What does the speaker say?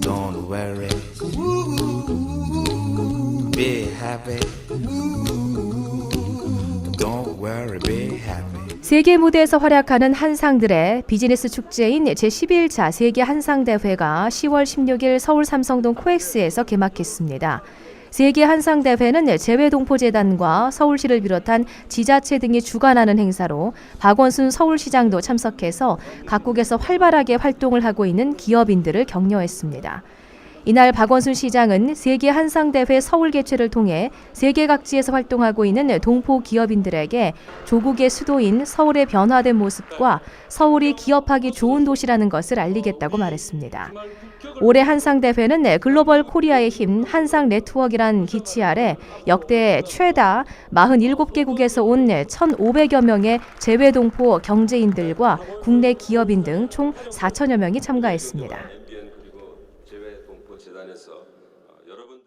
Don't worry. Be happy. Don't worry, be happy. 세계 무대에서 활약하는 한상들의 비즈니스 축제인 제11차 세계 한상대회가 10월 16일 서울 삼성동 코엑스에서 개막했습니다. 세계 한상 대회는 재외동포재단과 서울시를 비롯한 지자체 등이 주관하는 행사로 박원순 서울시장도 참석해서 각국에서 활발하게 활동을 하고 있는 기업인들을 격려했습니다. 이날 박원순 시장은 세계 한상대회 서울 개최를 통해 세계 각지에서 활동하고 있는 동포 기업인들에게 조국의 수도인 서울의 변화된 모습과 서울이 기업하기 좋은 도시라는 것을 알리겠다고 말했습니다. 올해 한상대회는 글로벌 코리아의 힘 한상 네트워크란 기치 아래 역대 최다 47개국에서 온 1,500여 명의 재외동포 경제인들과 국내 기업인 등 총 4천여 명이 참가했습니다. 재단에서 어, 여러분들